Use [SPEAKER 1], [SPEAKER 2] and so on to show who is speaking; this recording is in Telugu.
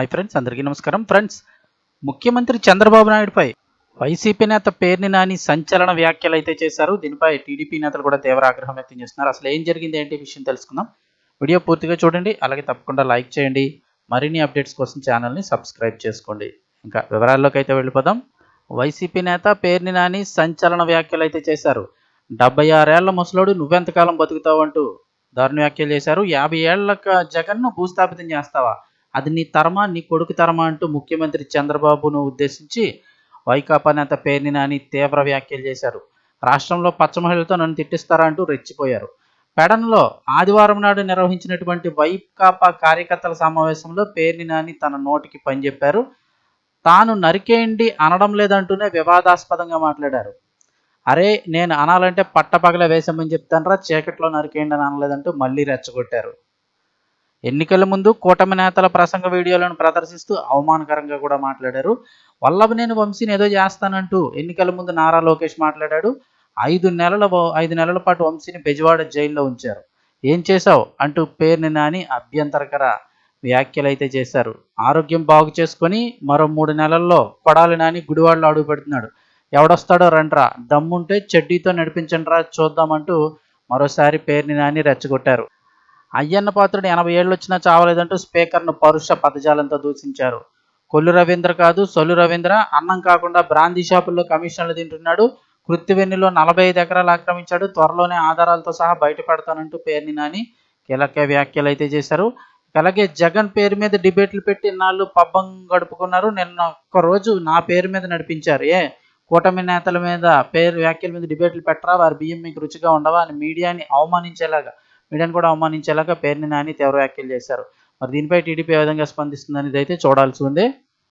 [SPEAKER 1] హాయ్ ఫ్రెండ్స్ అందరికీ నమస్కారం. ఫ్రెండ్స్ ముఖ్యమంత్రి చంద్రబాబు నాయుడుపై వైసీపీ నేత పేర్ని నాని సంచలన వ్యాఖ్యలు అయితే చేశారు. దీనిపై టీడీపీ నేతలు కూడా తీవ్ర ఆగ్రహం వ్యక్తం చేస్తున్నారు. అసలు ఏం జరిగింది ఏంటి విషయం తెలుసుకుందాం. వీడియో పూర్తిగా చూడండి అలాగే తప్పకుండా లైక్ చేయండి. మరిన్ని అప్డేట్స్ కోసం ఛానల్ని సబ్స్క్రైబ్ చేసుకోండి. ఇంకా వివరాల్లోకి అయితే వెళ్ళిపోదాం. వైసీపీ నేత పేర్ని నాని సంచలన వ్యాఖ్యలు అయితే చేశారు. డెబ్బై ఆరేళ్ళ ముసలోడు నువ్వెంతకాలం బతుకుతావు అంటూ దారుణ వ్యాఖ్యలు చేశారు. యాభై ఏళ్ళ జగన్ను భూస్థాపితం చేస్తావా? అది నీ తరమా నీ కొడుకు తరమా అంటూ ముఖ్యమంత్రి చంద్రబాబును ఉద్దేశించి వైకాపా నేత పేర్ని నాని తీవ్ర వ్యాఖ్యలు చేశారు. రాష్ట్రంలో పచ్చమహిళతో నన్ను తిట్టిస్తారా అంటూ రెచ్చిపోయారు. పెడన్లో ఆదివారం నాడు నిర్వహించినటువంటి వైకాపా కార్యకర్తల సమావేశంలో పేర్ని నాని తన నోటికి పనిచెప్పారు తాను నరికేయండి అనడం లేదంటూనే వివాదాస్పదంగా మాట్లాడారు. అరే నేను అనాలంటే పట్టపగల వేసామని చెప్తానరా చీకట్లో నరికేయండి అని అనలేదంటూ మళ్ళీ రెచ్చగొట్టారు. ఎన్నికల ముందు కూటమి నేతల ప్రసంగ వీడియోలను ప్రదర్శిస్తూ అవమానకరంగా కూడా మాట్లాడారు. వల్లభనేని వంశీని ఏదో చేస్తానంటూ ఎన్నికల ముందు నారా లోకేష్ మాట్లాడాడు. ఐదు నెలల ఐదు నెలల పాటు వంశీని బెజవాడ జైల్లో ఉంచారు. ఏం చేశావు? అంటూ పేరుని నాని అభ్యంతరకర వ్యాఖ్యలు అయితే చేశారు. ఆరోగ్యం బాగు చేసుకొని మరో మూడు నెలల్లో కొడాలి నాని గుడివాడలో అడుగు పెడుతున్నాడు. ఎవడొస్తాడో రండ్రా దమ్ముంటే చెడ్డీతో నడిపించండిరా చూద్దామంటూ మరోసారి పేరుని నాని రెచ్చగొట్టారు. అయ్యన్న పాత్రుడు ఎనభై ఏళ్ళు వచ్చినా చావలేదంటూ స్పీకర్ను పరుష పదజాలంతో దూషించారు. కొల్లు రవీంద్ర కాదు సొల్లు రవీంద్ర అన్నం కాకుండా బ్రాందీ షాపుల్లో కమిషన్లు తింటున్నాడు. కృత్తివెన్నిలో నలభై ఐదు ఎకరాలు ఆక్రమించాడు. త్వరలోనే ఆధారాలతో సహా బయటపెడతానంటూ పేర్ని నాని కీలక వ్యాఖ్యలు అయితే చేశారు. అలాగే జగన్ పేరు మీద డిబేట్లు పెట్టి ఇన్నాళ్ళు పబ్బం గడుపుకున్నారు. నిన్న ఒక్కరోజు నా పేరు మీద నడిపించారు. ఏ? కూటమి నేతల మీద పేరు వ్యాఖ్యల మీద డిబేట్లు పెట్టరా? వారి బియ్యం మీకు రుచిగా ఉండవా? అని మీడియాని అవమానించేలాగా మీడియాను కూడా అవమానించేలాగా పేరుని నాని తీవ్ర వ్యాఖ్యలు చేశారు. మరి దీనిపై టీడీపీ ఏ విధంగా స్పందిస్తుంది అనేది అయితే చూడాల్సి ఉంది.